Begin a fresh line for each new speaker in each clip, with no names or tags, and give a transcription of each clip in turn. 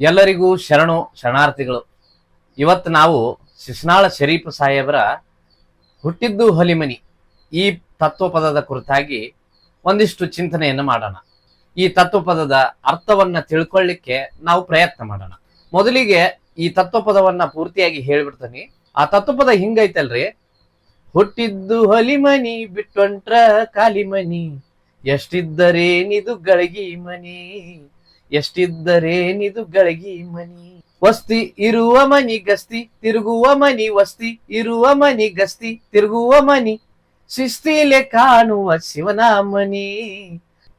ಎಲ್ಲರಿಗೂ ಶರಣು ಶರಣಾರ್ಥಿಗಳು. ಇವತ್ತು ನಾವು ಶಿಸ್ನಾಳ ಶರೀಫ್ ಸಾಹೇಬರ ಹುಟ್ಟಿದ್ದು ಹೊಲಿಮನಿ ಈ ತತ್ವಪದದ ಕುರಿತಾಗಿ ಒಂದಿಷ್ಟು ಚಿಂತನೆಯನ್ನು ಮಾಡೋಣ. ಈ ತತ್ವಪದದ ಅರ್ಥವನ್ನ ತಿಳ್ಕೊಳ್ಳಿಕ್ಕೆ ನಾವು ಪ್ರಯತ್ನ ಮಾಡೋಣ. ಮೊದಲಿಗೆ ಈ ತತ್ವಪದವನ್ನ ಪೂರ್ತಿಯಾಗಿ ಹೇಳ್ಬಿಡ್ತೀನಿ. ಆ ತತ್ವಪದ ಹಿಂಗೈತಲ್ರಿ? ಹುಟ್ಟಿದ್ದು ಹೊಲಿಮನಿ ಬಿಟ್ಟೊಂಟ್ರ ಕಾಲಿಮನಿ, ಎಷ್ಟಿದ್ದರೇನಿದು ಗಳಗಿ ಮನಿ? ಎಷ್ಟಿದ್ದರೇನಿದು ಗಳಗಿ ಮನಿ? ವಸ್ತಿ ಇರುವ ಮನಿ ಗಸ್ತಿ, ತಿರುಗುವ ಮನಿ ವಸ್ತಿ, ಇರುವ ಮನಿ ಗಸ್ತಿ, ತಿರುಗುವ ಮನಿ ಶಿಸ್ತಿಲೆ ಕಾಣುವ ಶಿವನ ಮನಿ.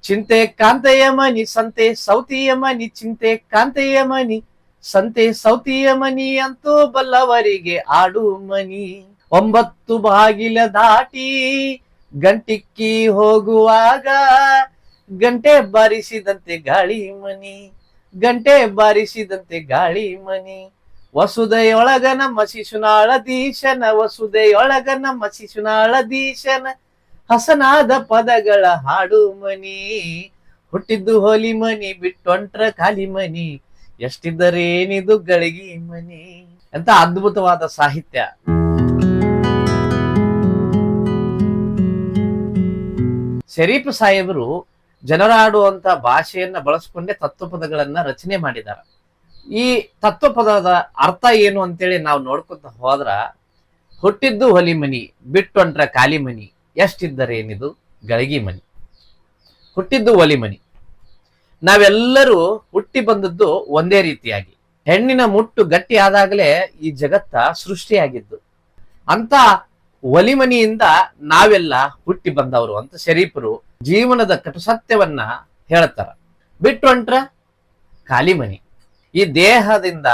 ಚಿಂತೆ ಕಾಂತೆಯ ಮನಿ, ಸಂತೆ ಸೌತಿಯ ಮನಿ, ಚಿಂತೆ ಕಾಂತೆಯ ಮನಿ, ಸಂತೆ ಸೌತಿಯ ಮನಿ ಅಂತೂ ಬಲ್ಲವರಿಗೆ ಆಡು ಮನಿ. ಒಂಬತ್ತು ಬಾಗಿಲ ದಾಟಿ ಗಂಟಿಕ್ಕಿ ಹೋಗುವಾಗ ಗಂಟೆ ಬಾರಿಸಿದಂತೆ ಗಾಳಿ ಮನಿ, ಗಂಟೆ ಬಾರಿಸಿದಂತೆ ಗಾಳಿ ಮನಿ. ವಸುದೆಯೊಳಗ ನಮ್ಮ ಶಿಶುನಾಳ ದೀಶನ ವಸುದೆಯೊಳಗ ನಮ್ಮ ಶಿಶುನಾಳ ದೀಶನ ಹಸನಾದ ಪದಗಳ ಹಾಡು ಮನಿ. ಹುಟ್ಟಿದ್ದು ಹೋಲಿ ಮನಿ, ಬಿಟ್ಟೊಂಟ್ರ ಖಾಲಿ ಮನಿ. ಎಷ್ಟಿದ್ದರೇನಿದು ಗಳಗಿ ಮನಿ. ಅಂತ ಅದ್ಭುತವಾದ ಸಾಹಿತ್ಯ. ಶರೀಫ್ ಸಾಹೇಬರು ಜನರಾಡುವಂತ ಭಾಷೆಯನ್ನ ಬಳಸ್ಕೊಂಡೇ ತತ್ವಪದಗಳನ್ನ ರಚನೆ ಮಾಡಿದ್ದಾರೆ ಈ ತತ್ವಪದದ ಅರ್ಥ ಏನು ಅಂತೇಳಿ ನಾವು ನೋಡ್ಕೊತ ಹೋದ್ರ, ಹುಟ್ಟಿದ್ದು ಹೊಲಿ ಮನಿ ಬಿಟ್ಟೊಂಟ್ರ ಖಾಲಿ ಮನಿ ಎಷ್ಟಿದ್ದರೇನಿದು? ಗಳಗಿ ಮನಿ. ಹುಟ್ಟಿದ್ದು ಒಲಿ ಮನಿ ನಾವೆಲ್ಲರೂ ಹುಟ್ಟಿ ಬಂದದ್ದು ಒಂದೇ ರೀತಿಯಾಗಿ. ಹೆಣ್ಣಿನ ಮುಟ್ಟು ಗಟ್ಟಿ ಆದಾಗಲೇ ಈ ಜಗತ್ತ ಸೃಷ್ಟಿಯಾಗಿದ್ದು. ಅಂತ ಒಲಿಮನಿಯಿಂದ ನಾವೆಲ್ಲ ಹುಟ್ಟಿ ಬಂದವರು ಅಂತ ಶರೀಫರು ಜೀವನದ ಕಟುಸತ್ಯವನ್ನ ಹೇಳ್ತಾರ ಬಿಟ್ಟು ಹೊಂಟ್ರ ಕಾಲಿಮನಿ. ಈ ದೇಹದಿಂದ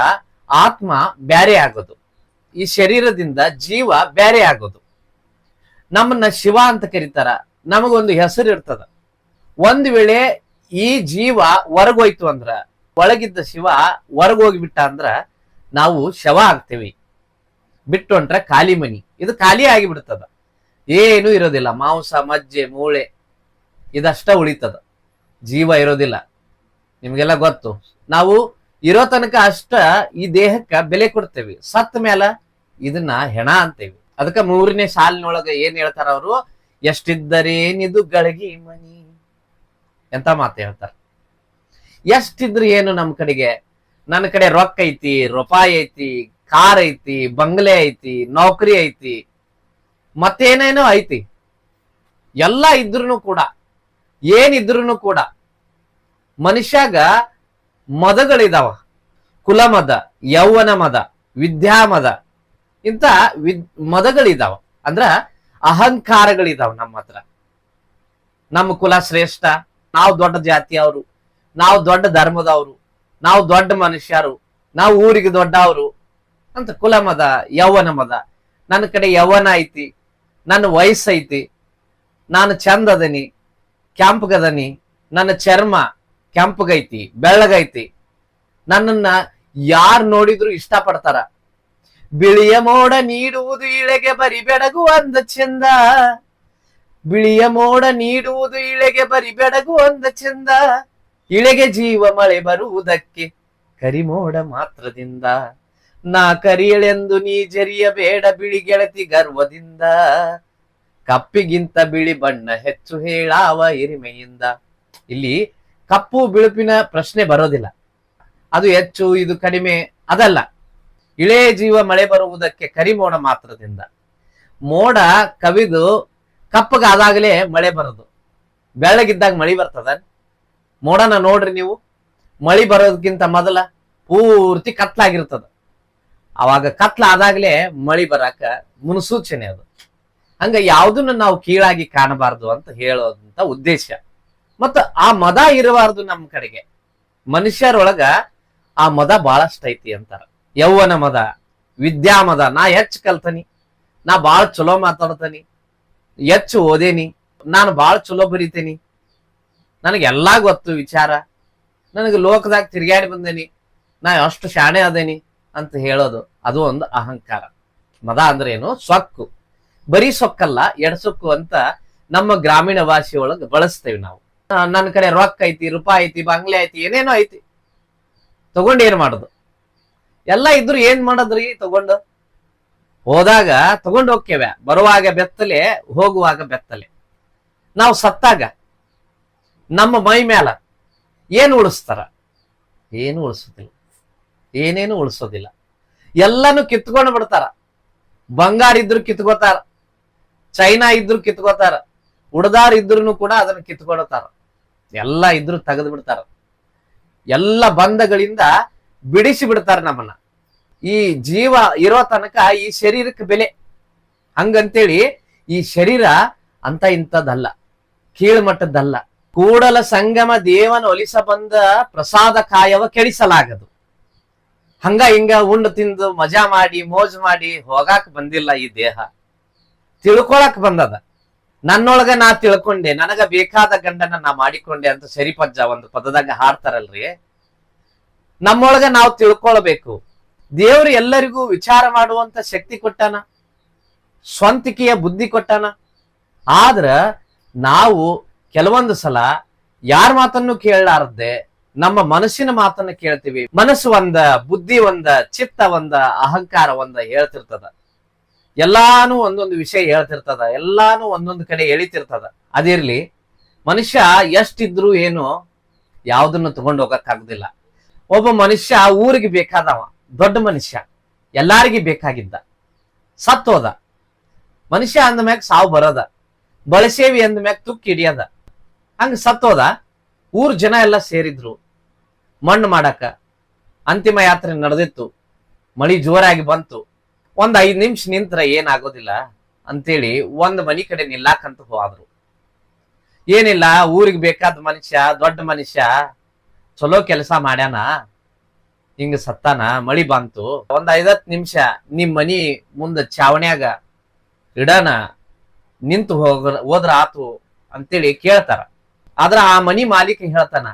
ಆತ್ಮ ಬ್ಯಾರೆ ಆಗೋದು. ಈ ಶರೀರದಿಂದ ಜೀವ ಬ್ಯಾರೆ ಆಗೋದು. ನಮ್ಮನ್ನ ಶಿವ ಅಂತ ಕರೀತಾರ. ನಮಗೊಂದು ಹೆಸರು ಇರ್ತದ. ಒಂದು ವೇಳೆ ಈ ಜೀವ ಹೊರಗೋಯ್ತು ಅಂದ್ರ, ಒಳಗಿದ್ದ ಶಿವ ಹೊರಗೋಗ್ಬಿಟ್ಟ ಅಂದ್ರ, ನಾವು ಶವ ಆಗ್ತೇವಿ. ಬಿಟ್ಟು ಹೊಂಟ್ರ ಖಾಲಿ ಮನಿ ಇದು ಖಾಲಿ ಆಗಿಬಿಡ್ತದ. ಏನು ಇರೋದಿಲ್ಲ. ಮಾಂಸ, ಮಜ್ಜೆ, ಮೂಳೆ, ಇದಷ್ಟ ಉಳಿತದ. ಜೀವ ಇರೋದಿಲ್ಲ. ನಿಮ್ಗೆಲ್ಲ ಗೊತ್ತು. ನಾವು ಇರೋ ತನಕ ಅಷ್ಟ ಈ ದೇಹಕ್ಕ ಬೆಲೆ ಕೊಡ್ತೇವಿ. ಸತ್ತ ಮೇಲ ಇದನ್ನ ಹೆಣ ಅಂತೇವಿ. ಅದಕ್ಕ ಮೂರನೇ ಸಾಲಿನೊಳಗ ಏನ್ ಹೇಳ್ತಾರ ಅವರು? ಎಷ್ಟಿದ್ದರೇನಿದು ಗಳಗಿ ಮನಿ ಎಂತ ಮಾತು ಹೇಳ್ತಾರ. ಎಷ್ಟಿದ್ರು ಏನು ನಮ್ ಕಡೆಗೆ? ನನ್ನ ಕಡೆ ರೊಕ್ಕ ಐತಿ, ರೂಪಾಯಿ ಐತಿ ಕಾರ್ ಐತಿ, ಬಂಗ್ಲೆ ಐತಿ, ನೌಕರಿ ಐತಿ, ಮತ್ತೇನೇನೋ ಐತಿ. ಎಲ್ಲ ಇದ್ರೂ ಕೂಡ ಏನಿದ್ರು ಕೂಡ, ಮನುಷ್ಯಾಗ ಮದಗಳಿದಾವ. ಕುಲಮದ, ಯೌವನ ಮದ, ವಿದ್ಯಾಮದ ಇಂತ ವಿದ್, ಮದಗಳಿದಾವ. ಅಂದ್ರ ಅಹಂಕಾರಗಳಿದಾವ ನಮ್ಮ ಹತ್ರ. ನಮ್ಮ ಕುಲ ಶ್ರೇಷ್ಠ, ನಾವು ದೊಡ್ಡ ಜಾತಿಯವರು, ನಾವು ದೊಡ್ಡ ಧರ್ಮದವರು, ನಾವು ದೊಡ್ಡ ಮನುಷ್ಯರು, ನಾವು ಊರಿಗೆ ದೊಡ್ಡವರು ಅಂತ ಕುಲ ಮದ, ಯೌವನ ಮದ. ನನ್ನ ಕಡೆ ಯೌವನ ಐತಿ, ನನ್ನ ವಯಸ್ಸು ಐತಿ, ನಾನು ಚಂದ ಅದನಿ ನನ್ನ ಚರ್ಮ ಕೆಂಪಗೈತಿ ಬೆಳ್ಳಗೈತಿ. ನನ್ನನ್ನ ಯಾರು ನೋಡಿದ್ರು ಇಷ್ಟಪಡ್ತಾರ? ಬಿಳಿಯ ಮೋಡ ನೀಡುವುದು ಇಳೆಗೆ ಬರಿ ಬೆಡಗು ಅಂದ ಚಂದ. ಬಿಳಿಯ ಮೋಡ ನೀಡುವುದು ಇಳೆಗೆ ಬರಿ ಬೆಡಗು ಅಂದ ಚಂದ. ಇಳೆಗೆ ಜೀವ ಮಳೆ ಬರುವುದಕ್ಕೆ ಕರಿಮೋಡ ಮಾತ್ರದಿಂದ. ನಾ ಕರಿಯಳೆಂದು ನೀ ಜರಿಯಬೇಡ ಬಿಳಿ ಗೆಳತಿ ಗರ್ವದಿಂದ. ಕಪ್ಪಿಗಿಂತ ಬಿಳಿ ಬಣ್ಣ ಹೆಚ್ಚು ಹೇಳಾವ ಹಿರಿಮೆಯಿಂದ. ಇಲ್ಲಿ ಕಪ್ಪು ಬಿಳುಪಿನ ಪ್ರಶ್ನೆ ಬರೋದಿಲ್ಲ. ಅದು ಹೆಚ್ಚು, ಇದು ಕಡಿಮೆ, ಅದಲ್ಲ. ಇಳೆ ಜೀವ ಮಳೆ ಬರುವುದಕ್ಕೆ ಕರಿಮೋಡ ಮಾತ್ರದಿಂದ. ಮೋಡ ಕವಿದು ಕಪ್ಪಗಾದಾಗಲೇ ಮಳೆ ಬರೋದು. ಬೆಳ್ಳಗಿದ್ದಾಗ ಮಳಿ ಬರ್ತದ? ಮೋಡನ ನೋಡ್ರಿ ನೀವು. ಮಳಿ ಬರೋದಕ್ಕಿಂತ ಮೊದಲ ಪೂರ್ತಿ ಕತ್ಲಾಗಿರ್ತದ. ಅವಾಗ ಕತ್ಲ ಆದಾಗಲೇ ಮಳಿ ಬರಾಕ ಮುನ್ಸೂಚನೆ ಅದು. ಹಂಗ ಯಾವ್ದನ್ನ ನಾವು ಕೀಳಾಗಿ ಕಾಣಬಾರ್ದು ಅಂತ ಹೇಳೋದಂತ ಉದ್ದೇಶ. ಮತ್ತ ಆ ಮದ ಇರಬಾರ್ದು ನಮ್ಮ ಕಡೆಗೆ. ಮನುಷ್ಯರೊಳಗ ಆ ಮದ ಬಹಳಷ್ಟು ಐತಿ ಅಂತಾರ. ಯೌವನ ಮದ, ವಿದ್ಯಾ ಮದ, ನಾ ಹೆಚ್ಚು ಕಲ್ತನಿ, ನಾ ಬಾಳ ಚಲೋ ಮಾತಾಡ್ತನಿ, ಹೆಚ್ಚು ಓದೇನಿ, ನಾನು ಬಾಳ ಚಲೋ ಬರಿತೇನಿ. ನನಗೆ ಎಲ್ಲಾ ಗೊತ್ತು ವಿಚಾರ. ನನಗೆ ಲೋಕದಾಗ ತಿರ್ಗಾಡಿ ಬಂದೇನಿ, ನಾ ಅಷ್ಟು ಶಾಣೆ ಅದೇನಿ ಅಂತ ಹೇಳೋದು. ಅದು ಒಂದು ಅಹಂಕಾರ. ಮದ ಅಂದ್ರೆ ಏನು ಸೊಕ್ಕು. ಬರೀ ಸೊಕ್ಕಲ್ಲ ಎಡಸೊಕ್ಕು ಅಂತ ನಮ್ಮ ಗ್ರಾಮೀಣ ಒಳಗೆ ಬಳಸ್ತೇವೆ ನಾವು. ನನ್ನ ಕಡೆ ರೊಕ್ಕ ಐತಿ, ರೂಪಾಯಿ ಐತಿ, ಬಂಗ್ಲೆ ಐತಿ, ಏನೇನೋ ಐತಿ. ತಗೊಂಡು ಏನ್ ಮಾಡೋದು? ಎಲ್ಲ ಇದ್ರು ಏನ್ ಮಾಡೋದ್ರಿ ತಗೊಂಡು? ಹೋದಾಗ ತಗೊಂಡು ಹೋಗ್ತೇವೆ. ಬರುವಾಗ ಬೆತ್ತಲೆ, ಹೋಗುವಾಗ ಬೆತ್ತಲೆ. ನಾವು ಸತ್ತಾಗ ನಮ್ಮ ಮೈ ಮ್ಯಾಲ ಏನು ಉಳಿಸ್ತಾರ? ಏನು ಉಳಿಸೋದಿಲ್ಲ. ಏನೇನು ಉಳಿಸೋದಿಲ್ಲ. ಎಲ್ಲಾನು ಕಿತ್ಕೊಂಡು ಬಿಡ್ತಾರ. ಬಂಗಾರ ಇದ್ರು ಕಿತ್ಕೋತಾರ. ಚೈನಾ ಇದ್ರು ಕಿತ್ಕೋತಾರ. ಉಡದಾರ್ ಇದ್ರು ಕೂಡ ಅದನ್ನ ಕಿತ್ಕೊಳ್ತಾರ. ಎಲ್ಲ ಇದ್ರು ತೆಗೆದು ಬಿಡ್ತಾರ. ಎಲ್ಲ ಬಂಧಗಳಿಂದ ಬಿಡಿಸಿ ಬಿಡ್ತಾರ ನಮ್ಮನ್ನ. ಈ ಜೀವ ಇರೋ ತನಕ ಈ ಶರೀರಕ್ಕೆ ಬೆಲೆ. ಹಂಗಂತೇಳಿ ಈ ಶರೀರ ಅಂತ ಇಂಥದ್ದಲ್ಲ. ಕೀಳ್ಮಟ್ಟದ್ದಲ್ಲ. ಕೂಡಲ ಸಂಗಮ ದೇವನ ಒಲಿಸ ಬಂದ ಪ್ರಸಾದ ಕಾಯವ ಕೆಡಿಸಲಾಗದು. ಹಂಗ ಹಿಂಗ ಉಂಡು ತಿಂದು ಮಜಾ ಮಾಡಿ, ಮೋಜ್ ಮಾಡಿ ಹೋಗಾಕ್ ಬಂದಿಲ್ಲ ಈ ದೇಹ. ತಿಳ್ಕೊಳಕ್ ಬಂದದ. ನನ್ನೊಳಗ ನಾ ತಿಳ್ಕೊಂಡೆ, ನನಗ ಬೇಕಾದ ಗಂಡನ ನಾ ಮಾಡಿಕೊಂಡೆ ಅಂತ ಸರಿಪಜ್ಜ ಒಂದು ಪದದಾಗ ಹಾಡ್ತಾರಲ್ರಿ. ನಮ್ಮೊಳಗ ನಾವು ತಿಳ್ಕೊಳ್ಬೇಕು. ದೇವ್ರು ಎಲ್ಲರಿಗೂ ವಿಚಾರ ಮಾಡುವಂತ ಶಕ್ತಿ ಕೊಟ್ಟಾನ, ಸ್ವಂತಿಕೆಯ ಬುದ್ಧಿ ಕೊಟ್ಟಾನ. ಆದ್ರ ನಾವು ಕೆಲವೊಂದು ಸಲ ಯಾರ ಮಾತನ್ನು ಕೇಳಲಾರದೆ ನಮ್ಮ ಮನಸ್ಸಿನ ಮಾತನ್ನ ಕೇಳ್ತೀವಿ. ಮನಸ್ಸು ಒಂದ, ಬುದ್ಧಿ ಒಂದ, ಚಿತ್ತ ಒಂದ, ಅಹಂಕಾರ ಒಂದ ಹೇಳ್ತಿರ್ತದ. ಎಲ್ಲಾನು ಒಂದೊಂದು ವಿಷಯ ಹೇಳ್ತಿರ್ತದ. ಎಲ್ಲಾನು ಒಂದೊಂದು ಕಡೆ ಎಳಿತಿರ್ತದ. ಅದಿರ್ಲಿ, ಮನುಷ್ಯ ಎಷ್ಟಿದ್ರು ಏನು ಯಾವ್ದನ್ನು ತಗೊಂಡು ಹೋಗಕ್ಕಾಗುದಿಲ್ಲ. ಒಬ್ಬ ಮನುಷ್ಯ ಊರಿಗೆ ಬೇಕಾದವ, ದೊಡ್ಡ ಮನುಷ್ಯ, ಎಲ್ಲಾರ್ಗಿ ಬೇಕಾಗಿದ್ದ, ಸತ್ತೋದ. ಮನುಷ್ಯ ಅಂದ ಮ್ಯಾಗ ಸಾವು ಬರೋದ. ಬಳಸೇವಿ ಅಂದ ಮ್ಯಾಗ ತುಕ್ಕಿ ಹಿಡಿಯದ. ಹಂಗ ಸತ್ತೋದ. ಊರ್ ಜನ ಎಲ್ಲ ಸೇರಿದ್ರು. ಮಣ್ಣು ಮಾಡಕ ಅಂತಿಮ ಯಾತ್ರೆ ನಡೆದಿತ್ತು. ಮಳಿ ಜೋರಾಗಿ ಬಂತು. ಒಂದ್ ಐದ್ ನಿಮಿಷ ನಿಂತ್ರ ಏನಾಗೋದಿಲ್ಲ. ಅಂತೇಳಿ ಒಂದ್ ಮನಿ ಕಡೆ ನಿಲ್ಲಾಕಂತ ಹೋದ್ರು. ಏನಿಲ್ಲ, ಊರಿಗೆ ಬೇಕಾದ ಮನುಷ್ಯ, ದೊಡ್ಡ ಮನುಷ್ಯ, ಚಲೋ ಕೆಲಸ ಮಾಡ್ಯಾನ. ಹಿಂಗ ಸತ್ತಾನ, ಮಳಿ ಬಂತು. ಒಂದ್ ಐದತ್ ನಿಮಿಷ ನಿಮ್ ಮನಿ ಮುಂದ ಚಾವಣ್ಯಾಗ ಇಡನ ನಿಂತು ಹೋಗ್ರ ಹೋದ್ರ ಆತು ಅಂತೇಳಿ ಕೇಳ್ತಾರ. ಆದ್ರ ಆ ಮನಿ ಮಾಲೀಕ ಹೇಳ್ತಾನ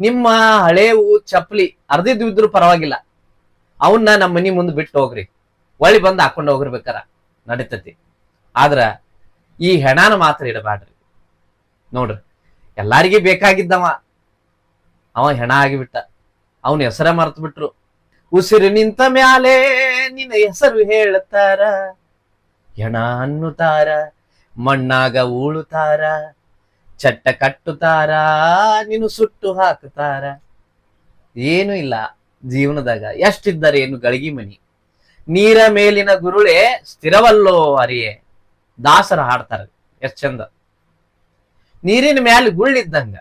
ನಿಮ್ಮ ಹಳೇವು ಚಪ್ಪಲಿ ಅರ್ಧಿದ್ರು ಇದ್ರು ಪರವಾಗಿಲ್ಲ. ಅವನ್ನ ನಮ್ಮ ಮನಿ ಮುಂದೆ ಬಿಟ್ಟು ಹೋಗ್ರಿ. ಒಳ್ಳಿ ಬಂದು ಹಾಕೊಂಡು ಹೋಗಿರ್ಬೇಕಾರ ನಡೀತತಿ. ಆದ್ರ ಈ ಹೆಣಾನ ಮಾತ್ರ ಇಡಬ್ಯಾಡ್ರಿ. ನೋಡ್ರಿ, ಎಲ್ಲಾರಿಗೆ ಬೇಕಾಗಿದ್ದವ. ಅವ ಹೆಣ ಆಗಿಬಿಟ್ಟ. ಅವನ ಹೆಸರ ಮರ್ತು ಬಿಟ್ರು. ಉಸಿರು ನಿಂತ ಮ್ಯಾಲೆ ನಿನ್ನ ಹೆಸರು ಹೇಳ್ತಾರ. ಹೆಣ ಅನ್ನುತ್ತಾರ, ಮಣ್ಣಾಗ ಉಳುತ್ತಾರ. ಚಟ್ಟ ಕಟ್ಟುತ್ತಾರ, ನೀನು ಸುಟ್ಟು ಹಾಕುತ್ತಾರ? ಏನು ಇಲ್ಲ ಜೀವನದಾಗ. ಎಷ್ಟಿದ್ದಾರೆ ಏನು ಗಳಿಗಿ ಮನಿ ನೀರ ಮೇಲಿನ ಗುರುಳೆ ಸ್ಥಿರವಲ್ಲೋ ಅರಿಯೇ? ದಾಸರ ಹಾಡ್ತಾರ. ಎಷ್ಟ್ ಚಂದ. ನೀರಿನ ಮ್ಯಾಲ ಗುಳ್ಳಿದ್ದಂಗ.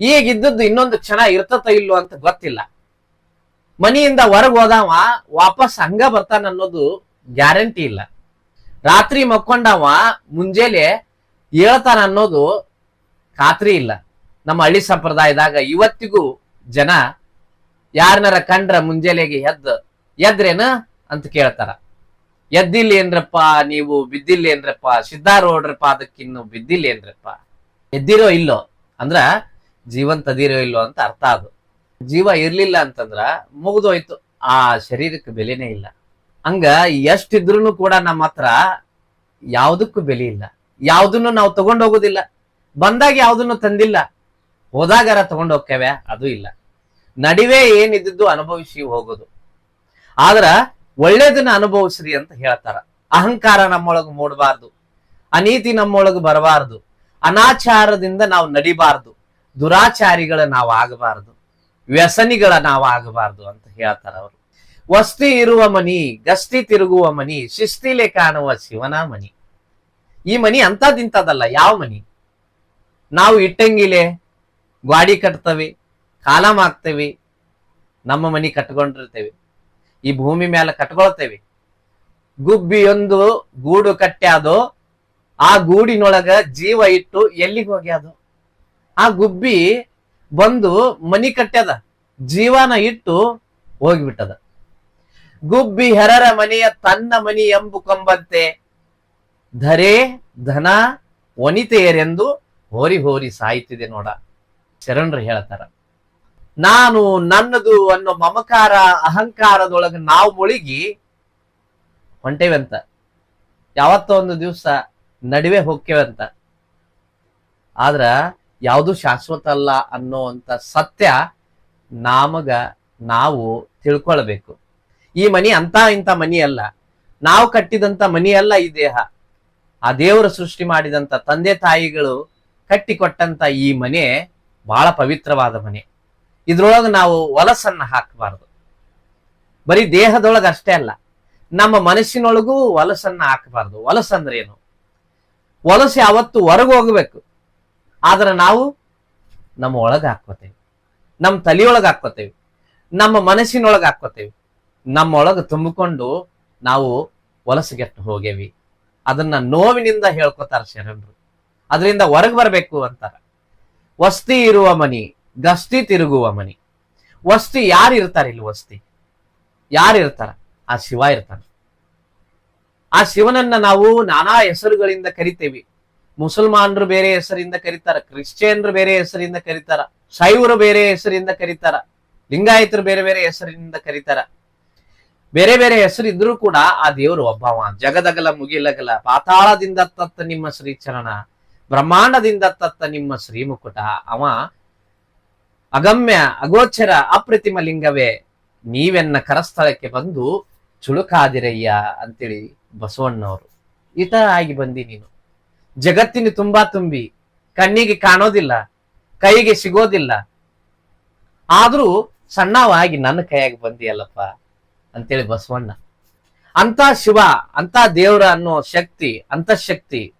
ಈಗಿದ್ದದ್ದು ಇನ್ನೊಂದು ಕ್ಷಣ ಇರ್ತತ ಇಲ್ಲೋ ಅಂತ ಗೊತ್ತಿಲ್ಲ. ಮನೆಯಿಂದ ಹೊರಗೆ ಹೋದವ, ವಾಪಸ್ ಹಂಗ ಬರ್ತಾನ ಅನ್ನೋದು ಗ್ಯಾರಂಟಿ ಇಲ್ಲ. ರಾತ್ರಿ ಮಕ್ಕೊಂಡವ, ಮುಂಜಾನೆ ಹೇಳ್ತಾನ ಅನ್ನೋದು ಖಾತ್ರಿ ಇಲ್ಲ. ನಮ್ಮ ಹಳ್ಳಿ ಸಂಪ್ರದಾಯದಾಗ ಇವತ್ತಿಗೂ ಜನ ಯಾರನ್ನಾರ ಕಂಡ್ರ ಮುಂಜಾನೆಗೆ ಎದ್ದ, ಎದ್ರೇನ ಅಂತ ಕೇಳ್ತಾರ. ಎದ್ದಿಲ್ಲ ಏನ್ರಪ್ಪ, ನೀವು ಬಿದ್ದಿಲ್ಲ ಏನ್ರಪ್ಪ ಸಿದ್ಧಾರೂಢ್ರಪ್ಪ ಅದಕ್ಕಿನ್ನು ಬಿದ್ದಿಲ್ಲ ಏನ್ರಪ್ಪ. ಎದ್ದಿರೋ ಇಲ್ಲೋ? ಅಂದ್ರ ಜೀವನ್ ತದಿರೋ ಇಲ್ಲೋ ಅಂತ ಅರ್ಥ ಅದು. ಜೀವ ಇರ್ಲಿಲ್ಲ ಅಂತಂದ್ರ ಮುಗ್ದೋಯ್ತು. ಆ ಶರೀರಕ್ಕೆ ಬೆಲೆನೇ ಇಲ್ಲ. ಹಂಗ ಎಷ್ಟಿದ್ರು ಕೂಡ ನಮ್ಮ ಹತ್ರ ಯಾವುದಕ್ಕೂ ಬೆಲೆ ಇಲ್ಲ. ಯಾವ್ದನ್ನು ನಾವು ತಗೊಂಡ್ ಹೋಗೋದಿಲ್ಲ ಬಂದಾಗ ಯಾವ್ದನ್ನು ತಂದಿಲ್ಲ. ಹೋದಾಗಾರ ತಗೊಂಡ್ ಹೋಗ್ತೇವೆ ಅದು ಇಲ್ಲ. ನಡಿವೆ ಏನಿದ್ದು ಅನುಭವಿಸಿ ಹೋಗೋದು. ಆದ್ರ ಒಳ್ಳೇದನ್ನ ಅನುಭವಿಸ್ರಿ ಅಂತ ಹೇಳ್ತಾರ. ಅಹಂಕಾರ ನಮ್ಮೊಳಗ ಮೂಡಬಾರ್ದು. ಅನೀತಿ ನಮ್ಮೊಳಗ ಬರಬಾರ್ದು. ಅನಾಚಾರದಿಂದ ನಾವು ನಡಿಬಾರ್ದು. ದುರಾಚಾರಿಗಳ ನಾವು ಆಗಬಾರ್ದು. ವ್ಯಸನಿಗಳ ನಾವು ಆಗಬಾರ್ದು ಅಂತ ಹೇಳ್ತಾರ ಅವರು. ವಸ್ತಿ ಇರುವ ಮನಿ, ಗಸ್ತಿ ತಿರುಗುವ ಮನಿ, ಶಿಸ್ತಿಲೆ ಕಾಣುವ ಶಿವನ ಮನಿ. ಈ ಮನಿ ಅಂತದಿಂತದಲ್ಲ ಯಾವ ಮನಿ? ನಾವು ಇಟ್ಟಂಗಿಲೆ ಗ್ವಾಡಿ ಕಟ್ತೇವೆ ಕಾಲಂ ಹಾಕ್ತೇವೆ, ನಮ್ಮ ಮನಿ ಕಟ್ಕೊಂಡಿರ್ತೇವೆ, ಈ ಭೂಮಿ ಮೇಲೆ ಕಟ್ಕೊಳ್ತೇವೆ. ಗುಬ್ಬಿಯೊಂದು ಗೂಡು ಕಟ್ಟ್ಯಾದು ಆ ಗೂಡಿನೊಳಗ ಜೀವ ಇಟ್ಟು ಎಲ್ಲಿಗೆ ಹೋಗ್ಯಾದು ಆ ಗುಬ್ಬಿ ಬಂದು ಮನಿ ಕಟ್ಟ್ಯದ, ಜೀವನ ಇಟ್ಟು ಹೋಗಿಬಿಟ್ಟದ. ಗುಬ್ಬಿ ಹೆರರ ಮನೆಯ ತನ್ನ ಮನಿ ಎಂಬು ಕೊಂಬಂತೆ ಧರೆ ಧನ ವನಿತೆಯರೆಂದು ಹೋರಿ ಹೋರಿ ಸಾಯ್ತಿದೆ ನೋಡ. ಶರಣರು ಹೇಳ್ತಾರ ನಾನು ನನ್ನದು ಅನ್ನೋ ಮಮಕಾರ ಅಹಂಕಾರದೊಳಗೆ ನಾವು ಮುಳುಗಿ ಹೊಂಟೇವಂತ ಯಾವತ್ತೋ ಒಂದು ದಿವಸ ನಡುವೆ ಹೋಗ್ತೇವಂತ ಆದ್ರ ಯಾವುದು ಶಾಶ್ವತ ಅಲ್ಲ ಅನ್ನೋಂತ ಸತ್ಯ ನಮಗ ನಾವು ತಿಳ್ಕೊಳ್ಬೇಕು. ಈ ಮನಿ ಅಂತ ಇಂಥ ಮನಿ ಅಲ್ಲ ನಾವು ಕಟ್ಟಿದಂತ ಮನಿ ಅಲ್ಲ ಈ ದೇಹ. ಆ ದೇವರು ಸೃಷ್ಟಿ ಮಾಡಿದಂತ ತಂದೆ ತಾಯಿಗಳು ಕಟ್ಟಿಕೊಟ್ಟಂತ ಈ ಮನೆ ಬಹಳ ಪವಿತ್ರವಾದ ಮನೆ. ಇದ್ರೊಳಗೆ ನಾವು ಒಲಸನ್ನ ಹಾಕಬಾರದು. ಬರೀ ದೇಹದೊಳಗೆ ಅಷ್ಟೇ ಅಲ್ಲ, ನಮ್ಮ ಮನಸ್ಸಿನೊಳಗೂ ಹಾಕಬಾರದು. ಹಾಕಬಾರ್ದು ಅಂದ್ರೆ ಏನು? ಹೊಲಸು ಯಾವತ್ತು ಹೊರಗೆ ಹೋಗ್ಬೇಕು. ಆದ್ರೆ ನಾವು ನಮ್ಮ ಒಳಗೆ ಹಾಕೋತೇವೆ ನಮ್ಮ ತಲೆಯೊಳಗೆ ಹಾಕೋತೇವೆ ನಮ್ಮ ಮನಸ್ಸಿನೊಳಗೆ ಹಾಕೋತೇವೆ ನಮ್ಮೊಳಗೆ ತುಂಬಿಕೊಂಡು ನಾವು ಹೊಲಸುಗೆಟ್ಟು ಹೋಗೇವಿ. ಅದನ್ನ ನೋವಿನಿಂದ ಹೇಳ್ಕೊತಾರ ಶರಣರು. ಅದರಿಂದ ಹೊರಗೆ ಬರಬೇಕು ಅಂತಾರ. ವಸ್ತಿ ಇರುವ ಮನಿ, ಗಸ್ತಿ ತಿರುಗುವ ಮನಿ. ವಸ್ತಿ ಯಾರು ಇರ್ತಾರೆ ಇಲ್ಲಿ ವಸ್ತಿ? ಯಾರು ಇರ್ತಾರ? ಆ ಶಿವ ಇರ್ತಾನೆ. ಆ ಶಿವನನ್ನ ನಾವು ನಾನಾ ಹೆಸರುಗಳಿಂದ ಕರಿತೇವಿ. ಮುಸಲ್ಮಾನರು ಬೇರೆ ಹೆಸರಿಂದ ಕರೀತಾರ, ಕ್ರಿಶ್ಚಿಯನ್ರು ಬೇರೆ ಹೆಸರಿಂದ ಕರೀತಾರ, ಶೈವರು ಬೇರೆ ಹೆಸರಿಂದ ಕರೀತಾರ, ಲಿಂಗಾಯತರು ಬೇರೆ ಬೇರೆ ಹೆಸರಿನಿಂದ ಕರೀತಾರ. ಬೇರೆ ಬೇರೆ ಹೆಸರು ಇದ್ರೂ ಕೂಡ ಆ ದೇವರು ಒಬ್ಬವ ಜಗದಗಲ ಮುಗಿಲಗಲ, ಪಾತಾಳದಿಂದ ತತ್ತ ನಿಮ್ಮ ಶ್ರೀಚರಣ, ಬ್ರಹ್ಮಾಂಡದಿಂದ ತತ್ತ ನಿಮ್ಮ ಶ್ರೀಮುಕುಟ. ಅವ ಅಗಮ್ಯ, ಅಗೋಚರ, ಅಪ್ರತಿಮ ಲಿಂಗವೇ, ನೀವೆನ್ನ ಕರಸ್ಥಳಕ್ಕೆ ಬಂದು ಚುಳುಕಾದಿರಯ್ಯ ಅಂತೇಳಿ ಬಸವಣ್ಣವರು. ಈ ತರ ಆಗಿ ಬಂದಿ ನೀನು. ಜಗತ್ತಿನ ತುಂಬಾ ತುಂಬಿ, ಕಣ್ಣಿಗೆ ಕಾಣೋದಿಲ್ಲ, ಕೈಗೆ ಸಿಗೋದಿಲ್ಲ. ಆದ್ರೂ ಸಣ್ಣವಾಗಿ ನನ್ನ ಕೈಯಾಗಿ ಬಂದಿಯಲ್ಲಪ್ಪ. ಅಂತೇಳಿ ಬಸವಣ್ಣ. ಅಂತ ಶಿವ ಅಂತ ದೇವ್ರ ಅನ್ನೋ ಶಕ್ತಿ ಅಂತ ಶಕ್ತಿ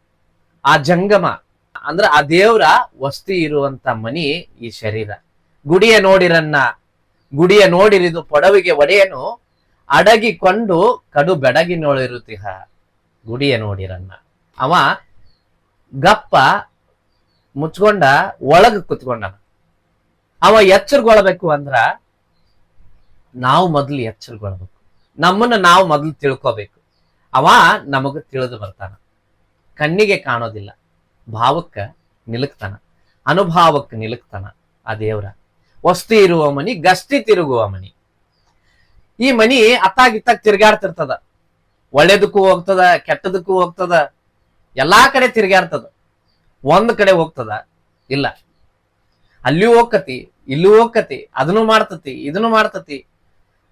ಆ ಜಂಗಮ, ಅಂದ್ರ ಆ ದೇವ್ರ ವಸ್ತಿ ಇರುವಂತ ಮನಿ ಈ ಶರೀರ. ಗುಡಿಯ ನೋಡಿರನ್ನ, ಗುಡಿಯ ನೋಡಿರಿದು ಪೊಡವಿಗೆ ಒಡೆಯನು ಅಡಗಿಕೊಂಡು ಕಡು ಬೆಡಗಿನೊಳಿರುತ್ತಿಹ ಗುಡಿಯ ನೋಡಿರನ್ನ. ಅವ ಗಪ್ಪ ಮುಚ್ಕೊಂಡ ಒಳಗ ಕುತ್ಕೊಂಡ ಅವ ಎಚ್ಚರ್ಗೊಳ್ಬೇಕು ಅಂದ್ರ ನಾವು ಮೊದಲು ಎಚ್ಚರಗೊಳ್ಬೇಕು ನಮ್ಮನ್ನ ನಾವು ಮೊದಲು ತಿಳ್ಕೊಬೇಕು. ಅವ ನಮಗ ತಿಳಿದು ಬರ್ತಾನ. ಕಣ್ಣಿಗೆ ಕಾಣೋದಿಲ್ಲ. ಭಾವಕ್ಕ ನಿಲುಕ್ತಾನ. ಅನುಭಾವಕ್ಕೆ ನಿಲುಕ್ತಾನ ಆ ದೇವ್ರ. ವಸ್ತು ಇರುವ ಮನಿ, ಗಸ್ತಿ ತಿರುಗುವ ಮನಿ. ಈ ಮನಿ ಅತ್ತಾಗಿತ್ತಾಗ ತಿರ್ಗಾಡ್ತಿರ್ತದ ಒಳ್ಳೇದಕ್ಕೂ ಹೋಗ್ತದ, ಕೆಟ್ಟದಕ್ಕೂ ಹೋಗ್ತದ. ಎಲ್ಲಾ ಕಡೆ ತಿರ್ಗಾಡ್ತದ ಒಂದ್ ಕಡೆ ಹೋಗ್ತದ? ಇಲ್ಲ. ಅಲ್ಲಿ ಹೋಗ್ಕತಿ ಇಲ್ಲೂ ಹೋಗ್ಕತಿ ಅದನ್ನು ಮಾಡ್ತತಿ, ಇದನ್ನು ಮಾಡ್ತತಿ.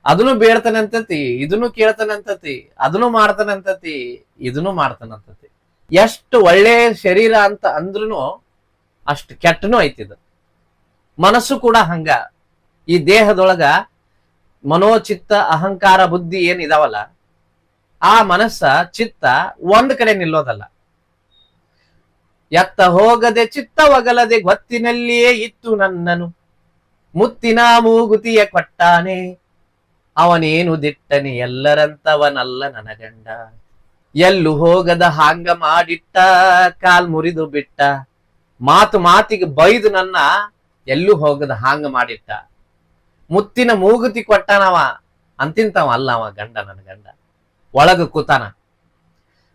ಅದನ್ನು ಬೇಡ್ತಾನಂತತಿ ಇದನ್ನು ಕೇಳ್ತಾನಂತತಿ ಅದನ್ನು ಮಾಡ್ತಾನಂತತಿ ಇದನ್ನು ಮಾಡ್ತಾನಂತತಿ ಎಷ್ಟು ಒಳ್ಳೆ ಶರೀರ ಅಂತ ಅಂದ್ರೂ ಅಷ್ಟು ಕೆಟ್ಟನು ಐತಿದ ಮನಸ್ಸು ಕೂಡ ಹಂಗ. ಈ ದೇಹದೊಳಗ ಮನೋಚಿತ್ತ, ಅಹಂಕಾರ, ಬುದ್ಧಿ ಏನ್ ಇದಾವಲ್ಲ, ಆ ಮನಸ್ಸ, ಚಿತ್ತ ಒಂದ್ ಕಡೆ ನಿಲ್ಲೋದಲ್ಲ. ಎತ್ತ ಹೋಗದೆ ಚಿತ್ತ ಒಗಲದೆ ಗೊತ್ತಿನಲ್ಲಿಯೇ ಇತ್ತು ನನ್ನನು. ಮುತ್ತಿನ ಮೂಗುತಿಯ ಕೊಟ್ಟಾನೆ. ಅವನೇನು ದಿಟ್ಟನೆ ಎಲ್ಲರಂತವನಲ್ಲ ನನಗಂಡ. ಎಲ್ಲು ಹೋಗದ ಹಾಂಗ ಮಾಡಿಟ್ಟ, ಕಾಲ್ ಮುರಿದು ಬಿಟ್ಟ. ಮಾತು ಮಾತಿಗೆ ಬೈದು ನನ್ನ ಎಲ್ಲೂ ಹೋಗದ ಹಾಂಗ ಮಾಡಿಟ್ಟ. ಮುತ್ತಿನ ಮೂಗುತಿ ಕೊಟ್ಟನವ, ಅಂತಿಂತವ ಅಲ್ಲ ಅವ ಗಂಡ ನನ್ನ ಗಂಡ. ಒಳಗ ಕೂತಾನ.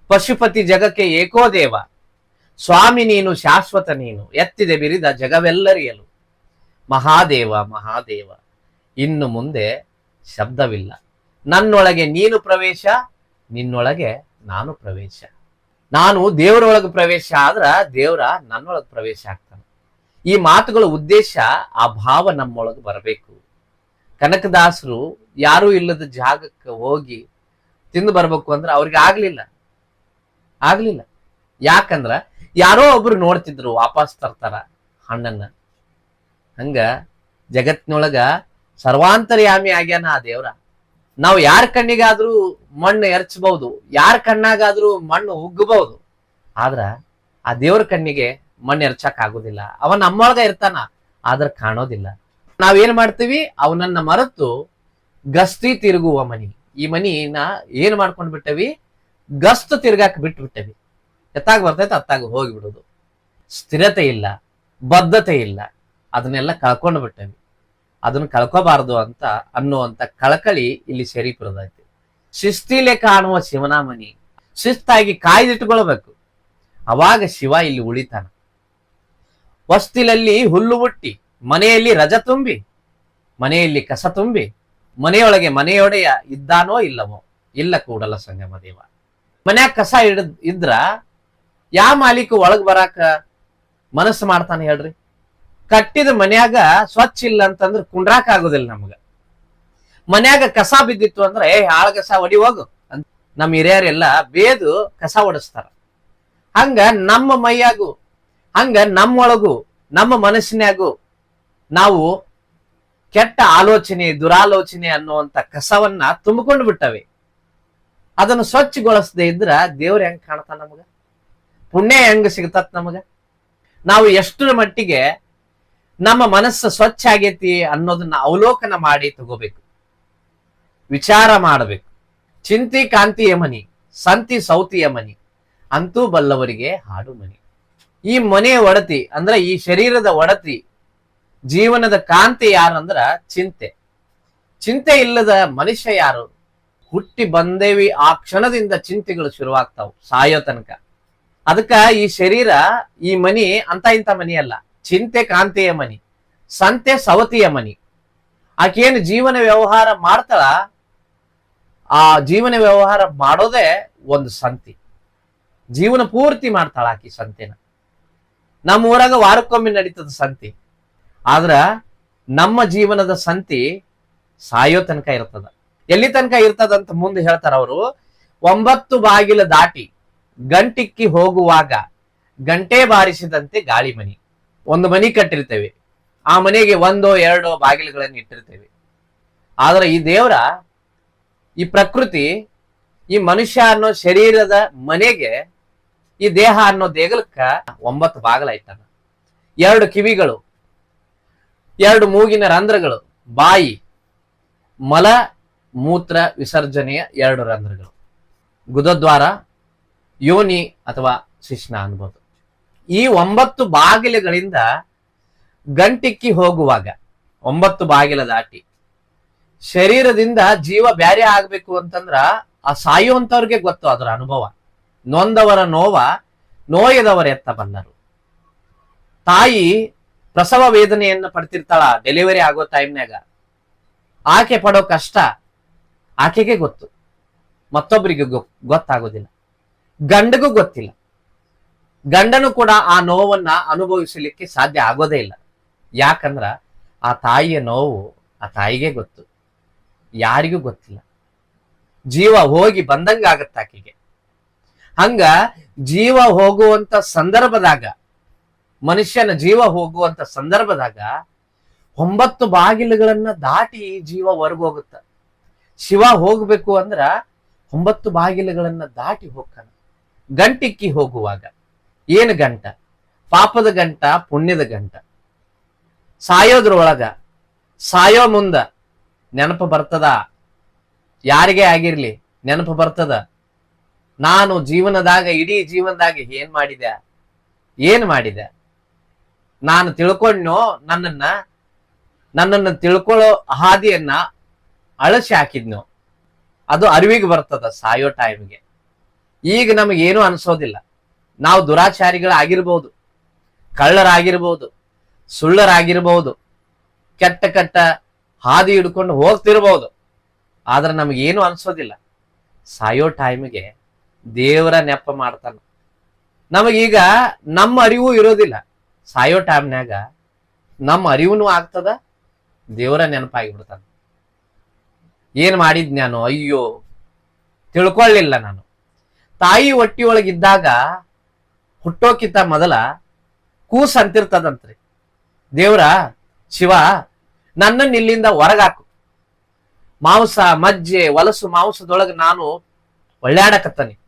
ಪಶುಪತಿ ಜಗಕ್ಕೆ ಏಕೋ ದೇವ ಸ್ವಾಮಿ ನೀನು, ಶಾಶ್ವತ ನೀನು, ಎತ್ತಿದೆ ಬಿರಿದ ಜಗವೆಲ್ಲರಿಯಲು. ಮಹಾದೇವ ಮಹಾದೇವ, ಇನ್ನು ಮುಂದೆ ಶಬ್ದವಿಲ್ಲ. ನನ್ನೊಳಗೆ ನೀನು ಪ್ರವೇಶ, ನಿನ್ನೊಳಗೆ ನಾನು ಪ್ರವೇಶ. ನಾನು ದೇವರೊಳಗೆ ಪ್ರವೇಶ ಆದ್ರ ದೇವರ ನನ್ನೊಳಗೆ ಪ್ರವೇಶ ಆಗ್ತಾನೆ. ಈ ಮಾತುಗಳ ಉದ್ದೇಶ ಆ ಭಾವ ನಮ್ಮೊಳಗೆ ಬರಬೇಕು. ಕನಕದಾಸರು ಯಾರೂ ಇಲ್ಲದ ಜಾಗಕ್ಕೆ ಹೋಗಿ ತಿಂದು ಬರ್ಬೇಕು ಅಂದ್ರೆ ಅವ್ರಿಗೆ ಆಗ್ಲಿಲ್ಲ. ಆಗ್ಲಿಲ್ಲ. ಯಾಕಂದ್ರ ಯಾರೋ ಒಬ್ರು ನೋಡ್ತಿದ್ರು ವಾಪಸ್ ತರ್ತಾರ ಹಣ್ಣನ್ನ. ಹಂಗ ಜಗತ್ನೊಳಗ ಸರ್ವಾಂತರ್ಯಾಮಿ ಆಗ್ಯಾನ ಆ ದೇವ್ರ. ನಾವು ಯಾರ ಕಣ್ಣಿಗಾದ್ರೂ ಮಣ್ಣು ಎರಚಬಹುದು, ಯಾರ ಕಣ್ಣಾಗಾದ್ರೂ ಮಣ್ಣು ಉಗ್ಗಬಹುದು, ಆದ್ರ ಆ ದೇವ್ರ ಕಣ್ಣಿಗೆ ಮಣ್ಣು ಎರಚಕ್ ಆಗುದಿಲ್ಲ. ಅವ ನಮ್ಮೊಳಗ ಇರ್ತಾನ, ಆದ್ರ ಕಾಣೋದಿಲ್ಲ. ನಾವೇನ್ ಮಾಡ್ತೀವಿ? ಅವನನ್ನ ಮರೆತು ಗಸ್ತಿ ತಿರುಗುವ ಮನಿ. ಈ ಮನಿನ ಏನ್ ಮಾಡ್ಕೊಂಡ್ ಬಿಟ್ಟವಿ? ಗಸ್ತು ತಿರ್ಗಾಕ್ ಬಿಟ್ಟು ಬಿಟ್ಟವಿ ಎತ್ತಾಗ ಬರ್ತೈತೆ ಅತ್ತಾಗ ಹೋಗಿಬಿಡೋದು. ಸ್ಥಿರತೆ ಇಲ್ಲ, ಬದ್ಧತೆ ಇಲ್ಲ. ಅದನ್ನೆಲ್ಲ ಕಳ್ಕೊಂಡು ಬಿಟ್ಟವಿ. ಅದನ್ನ ಕಳ್ಕೋಬಾರದು ಅಂತ ಅನ್ನುವಂತ ಕಳಕಳಿ ಇಲ್ಲಿ ಶರೀಪುರದೈತಿ. ಶಿಸ್ತಿಲೆ ಕಾಣುವ ಶಿವನಾಮನಿ, ಶಿಸ್ತಾಗಿ ಕಾಯ್ದಿಟ್ಟುಕೊಳ್ಬೇಕು ಅವಾಗ ಶಿವ ಇಲ್ಲಿ ಉಳಿತಾನ. ವಸ್ತಿಲಲ್ಲಿ ಹುಲ್ಲು ಹುಟ್ಟಿ ಮನೆಯಲ್ಲಿ ರಜ ತುಂಬಿ, ಮನೆಯಲ್ಲಿ ಕಸ ತುಂಬಿ, ಮನೆಯೊಳಗೆ ಮನೆಯೊಡೆಯ ಇದ್ದಾನೋ ಇಲ್ಲವೋ, ಇಲ್ಲ ಕೂಡಲ ಸಂಗಮ ದೇವ. ಮನ್ಯಾಗ ಕಸ ಇಡದ್ ಇದ್ರ ಯಾವ ಮಾಲೀಕ ಒಳಗ್ ಬರಾಕ ಮನಸ್ಸು ಮಾಡ್ತಾನೆ ಹೇಳ್ರಿ? ಕಟ್ಟಿದ ಮನ್ಯಾಗ ಸ್ವಚ್ಛ ಇಲ್ಲ ಅಂತಂದ್ರ ಕುಂಡ್ರಾಕ ಆಗುದಿಲ್ಲ ನಮ್ಗ. ಮನ್ಯಾಗ ಕಸ ಬಿದ್ದಿತ್ತು ಅಂದ್ರೆ, ಏ, ಹಾಳ ಕಸ ಹೊಡಿ ಹೋಗು. ಅಂತ ನಮ್ಮ ಹಿರಿಯರೆಲ್ಲ ಬೇದು ಕಸ ಹೊಡಿಸ್ತಾರ ಹಂಗ ನಮ್ಮ ಮೈಯಾಗು, ಹಂಗ ನಮ್ಮೊಳಗು, ನಮ್ಮ ಮನಸ್ಸಿನಾಗು ನಾವು ಕೆಟ್ಟ ಆಲೋಚನೆ, ದುರಾಲೋಚನೆ ಅನ್ನುವಂತ ಕಸವನ್ನ ತುಂಬಿಕೊಂಡು ಬಿಟ್ಟವೆ. ಅದನ್ನು ಸ್ವಚ್ಛಗೊಳಿಸದೆ ಇದ್ರ ದೇವ್ರ ಹೆಂಗ್ ಕಾಣ್ತಾನ ನಮಗ? ಪುಣ್ಯ ಹೆಂಗ್ ಸಿಗ್ತತ್ ನಮಗ? ನಾವು ಎಷ್ಟರ ಮಟ್ಟಿಗೆ ನಮ್ಮ ಮನಸ್ಸು ಸ್ವಚ್ಛ ಆಗೈತಿ ಅನ್ನೋದನ್ನ ಅವಲೋಕನ ಮಾಡಿ ತಗೋಬೇಕು. ವಿಚಾರ ಮಾಡಬೇಕು. ಚಿಂತಿ ಕಾಂತಿಯ ಮನಿ ಸಂತಿ ಸೌತಿಯ ಮನಿ ಅಂತೂ ಬಲ್ಲವರಿಗೆ ಹಾಡು ಮನಿ. ಈ ಮನೆಯ ಒಡತಿ ಅಂದ್ರೆ ಈ ಶರೀರದ ಒಡತಿ, ಜೀವನದ ಕಾಂತಿ ಯಾರಂದ್ರ ಚಿಂತೆ. ಚಿಂತೆ ಇಲ್ಲದ ಮನುಷ್ಯ ಯಾರು? ಹುಟ್ಟಿ ಬಂದೇವಿ, ಆ ಕ್ಷಣದಿಂದ ಚಿಂತೆಗಳು ಶುರುವಾಗ್ತಾವ್, ಸಾಯೋ ತನಕ. ಅದಕ್ಕ ಈ ಶರೀರ, ಈ ಮನಿ ಅಂತ ಇಂಥ ಮನಿ ಅಲ್ಲ ಚಿಂತೆ ಕಾಂತೆಯ ಮನಿ ಸಂತೆ ಸವತಿಯ ಮನಿ ಆಕೇನು ಜೀವನ ವ್ಯವಹಾರ ಮಾಡ್ತಾಳ? ಆ ಜೀವನ ವ್ಯವಹಾರ ಮಾಡೋದೇ ಒಂದು ಸಂತಿ. ಜೀವನ ಪೂರ್ತಿ ಮಾಡ್ತಾಳ ಆಕಿ ಸಂತೆನ. ನಮ್ಮ ಊರಾಗ ವಾರಕ್ಕೊಮ್ಮೆ ನಡೀತದ ಸಂತಿ. ಆದ್ರ ನಮ್ಮ ಜೀವನದ ಸಂತಿ ಸಾಯೋ ತನಕ ಇರ್ತದ. ಎಲ್ಲಿ ತನಕ ಇರ್ತದಂತ ಮುಂದೆ ಹೇಳ್ತಾರ ಅವರು. ಒಂಬತ್ತು ಬಾಗಿಲ ದಾಟಿ ಗಂಟಿಕ್ಕಿ ಹೋಗುವಾಗ ಗಂಟೆ ಬಾರಿಸಿದಂತೆ ಗಾಳಿ ಮನಿ ಒಂದು ಮನಿ ಕಟ್ಟಿರ್ತೇವೆ. ಆ ಮನೆಗೆ ಒಂದೋ ಎರಡೋ ಬಾಗಿಲುಗಳನ್ನು ಇಟ್ಟಿರ್ತೇವೆ. ಆದ್ರೆ ಈ ದೇವರ ಈ ಪ್ರಕೃತಿ, ಈ ಮನುಷ್ಯ ಅನ್ನೋ ಶರೀರದ ಮನೆಗೆ, ಈ ದೇಹ ಅನ್ನೋ ದೇಗಲಕ್ಕ ಒಂಬತ್ತು ಬಾಗಿಲಾಯ್ತಾನ ಎರಡು ಕಿವಿಗಳು, ಎರಡು ಮೂಗಿನ ರಂಧ್ರಗಳು, ಬಾಯಿ, ಮಲ, ಮೂತ್ರ ವಿಸರ್ಜನೆಯ ಎರಡು ರಂಧ್ರಗಳು. ಗುದದ್ವಾರ, ಯೋನಿ ಅಥವಾ ಶಿಶ್ನ ಅನ್ಬೋದು ಈ ಒಂಬತ್ತು ಬಾಗಿಲುಗಳಿಂದ ಗಂಟಿಕ್ಕಿ ಹೋಗುವಾಗ, ಒಂಬತ್ತು ಬಾಗಿಲ ದಾಟಿ, ಶರೀರದಿಂದ ಜೀವ ಬ್ಯಾರೆ ಆಗ್ಬೇಕು ಅಂತಂದ್ರ ಆ ಸಾಯುವಂತವ್ರಿಗೆ ಗೊತ್ತು ಅದರ ಅನುಭವ. ನೊಂದವರ ನೋವ, ನೋಯದವರ ಎತ್ತ ಬಂದರು. ತಾಯಿ ಪ್ರಸವ ವೇದನೆಯನ್ನ ಪಡ್ತಿರ್ತಾಳ ಡೆಲಿವರಿ ಆಗೋ ಟೈಮ್ನಾಗ ಆಕೆ ಪಡೋ ಕಷ್ಟ ಆಕೆಗೆ ಗೊತ್ತು. ಮತ್ತೊಬ್ಬರಿಗೆ ಗೊತ್ತಾಗೋದಿಲ್ಲ. ಗಂಡಗೂ ಗೊತ್ತಿಲ್ಲ. ಗಂಡನು ಕೂಡ ಆ ನೋವನ್ನ ಅನುಭವಿಸಲಿಕ್ಕೆ ಸಾಧ್ಯ ಆಗೋದೇ ಇಲ್ಲ. ಯಾಕಂದ್ರ ಆ ತಾಯಿಯ ನೋವು ಆ ತಾಯಿಗೆ ಗೊತ್ತು. ಯಾರಿಗೂ ಗೊತ್ತಿಲ್ಲ. ಜೀವ ಹೋಗಿ ಬಂದಂಗ ಆಗತ್ತ ಆಕೆಗೆ. ಹಂಗ ಜೀವ ಹೋಗುವಂತ ಸಂದರ್ಭದಾಗ, ಮನುಷ್ಯನ ಜೀವ ಹೋಗುವಂತ ಸಂದರ್ಭದಾಗ ಒಂಬತ್ತು ಬಾಗಿಲುಗಳನ್ನ ದಾಟಿ ಜೀವ ಹೊರಗೋಗುತ್ತ ಶಿವ ಹೋಗ್ಬೇಕು ಅಂದ್ರ ಒಂಬತ್ತು ಬಾಗಿಲುಗಳನ್ನ ದಾಟಿ ಹೋಗ್ತಾನ. ಗಂಟಿಕ್ಕಿ ಹೋಗುವಾಗ. ಏನು ಗಂಟ? ಪಾಪದ ಗಂಟ, ಪುಣ್ಯದ ಗಂಟ. ಸಾಯೋದ್ರೊಳಗ, ಸಾಯೋ ಮುಂದ ನೆನಪು ಬರ್ತದ? ಯಾರಿಗೆ ಆಗಿರ್ಲಿ ನೆನಪು ಬರ್ತದ? ನಾನು ಜೀವನದಾಗ, ಇಡೀ ಜೀವನದಾಗ ಏನ್ ಮಾಡಿದೆ? ಏನ್ ಮಾಡಿದೆ? ನಾನು ತಿಳ್ಕೊಂಡ್ನೋ ನನ್ನನ್ನ? ನನ್ನನ್ನು ತಿಳ್ಕೊಳ್ಳೋ ಹಾದಿಯನ್ನ ಅಳಸಿ ಹಾಕಿದ್ನೋ? ಅದು ಅರಿವಿಗೆ ಬರ್ತದ ಸಾಯೋ ಟೈಮ್ಗೆ ಈಗ ನಮಗೇನು ಅನ್ಸೋದಿಲ್ಲ. ನಾವು ದುರಾಚಾರಿಗಳಾಗಿರ್ಬೋದು, ಕಳ್ಳರಾಗಿರ್ಬೋದು, ಸುಳ್ಳರಾಗಿರ್ಬೋದು, ಕೆಟ್ಟ ಕೆಟ್ಟ ಹಾದಿ ಹಿಡ್ಕೊಂಡು ಹೋಗ್ತಿರ್ಬೋದು. ಆದ್ರೆ ನಮಗೇನು ಅನ್ಸೋದಿಲ್ಲ. ಸಾಯೋ ಟೈಮ್ಗೆ ದೇವರ ನೆಪ ಮಾಡ್ತಾನ. ನಮಗೀಗ ನಮ್ಮ ಅರಿವು ಇರೋದಿಲ್ಲ. ಸಾಯೋ ಟೈಮ್ನಾಗ ನಮ್ಮ ಅರಿವುನು ಆಗ್ತದ, ದೇವರ ನೆನಪಾಗಿ ಬಿಡ್ತಾನ ಏನ್ ಮಾಡಿದ್ ನಾನು ಅಯ್ಯೋ ತಿಳ್ಕೊಳ್ಳಿಲ್ಲ ನಾನು. ತಾಯಿ ಹೊಟ್ಟಿಯೊಳಗಿದ್ದಾಗ ಹುಟ್ಟೋಕ್ಕಿಂತ ಮೊದಲ ಕೂಸ್ ಅಂತಿರ್ತದಂತ್ರಿ. ದೇವ್ರ, ಶಿವ, ನನ್ನನ್ನು ಇಲ್ಲಿಂದ ಹೊರಗಾಕು. ಮಾಂಸ, ಮಜ್ಜೆ ಹೊಲಸು ಮಾಂಸದೊಳಗೆ ನಾನು ಒಳ್ಳಾಡಕತ್ತಾನೆ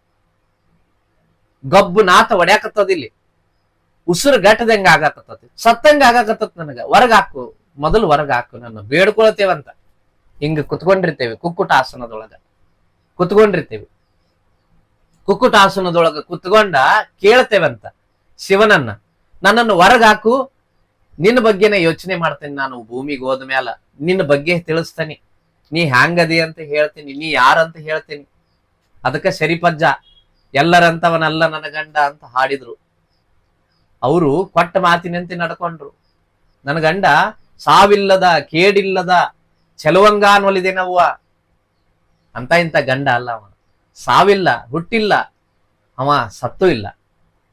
ಗಬ್ಬು, ನಾತ ಒಡ್ಯಾಕತ್ತದಿಲ್ಲಿ ಉಸಿರು ಗಟ್ಟದಂಗ ಆಗಕತ್ತತಿ ಸತ್ತಂಗ ಆಗಾಕತ್ತತ್ ನನಗ. ಹೊರಗಾಕು. ಮೊದಲು ಹೊರಗಾಕು. ನನ್ನ ಬೇಡ್ಕೊಳ್ತೇವಂತ. ಹಿಂಗ ಕುತ್ಕೊಂಡಿರ್ತೇವೆ. ಕುಕ್ಕುಟ ಆಸನದೊಳಗ ಕುತ್ಕೊಂಡಿರ್ತೇವೆ. ಕುಕ್ಕುಟ ಆಸನದೊಳಗ ಕುತ್ಕೊಂಡ ಕೇಳ್ತೇವಂತ ಶಿವನನ್ನ. ನನ್ನನ್ನು ಹೊರಗಾಕು, ನಿನ್ನ ಬಗ್ಗೆನೇ ಯೋಚನೆ ಮಾಡ್ತೇನೆ ನಾನು, ಭೂಮಿಗೆ ಹೋದ ಮ್ಯಾಲ. ನಿನ್ನ ಬಗ್ಗೆ ತಿಳಿಸ್ತೇನೆ. ನೀ ಹ್ಯಾಂಗದಿ ಅಂತ ಹೇಳ್ತೀನಿ, ನೀ ಯಾರಂತ ಹೇಳ್ತೀನಿ. ಅದಕ್ಕೆ ಸರಿಪಜ್ಜ ಎಲ್ಲರಂತವನಲ್ಲ ನನ್ನ ಗಂಡ ಅಂತ ಹಾಡಿದ್ರು. ಅವರು ಕೊಟ್ಟ ಮಾತಿನಂತೆ ನಡ್ಕೊಂಡ್ರು. ನನ್ನ ಗಂಡ, ಸಾವಿಲ್ಲದ, ಕೇಡಿಲ್ಲದ ಚೆಲುವಂಗ ಅನ್ನೊಲಿದೇನವ್ವ ಅಂತ ಇಂಥ ಗಂಡ ಅಲ್ಲ ಅವ ಸಾವಿಲ್ಲ, ಹುಟ್ಟಿಲ್ಲ. ಅವ ಸತ್ತು ಇಲ್ಲ.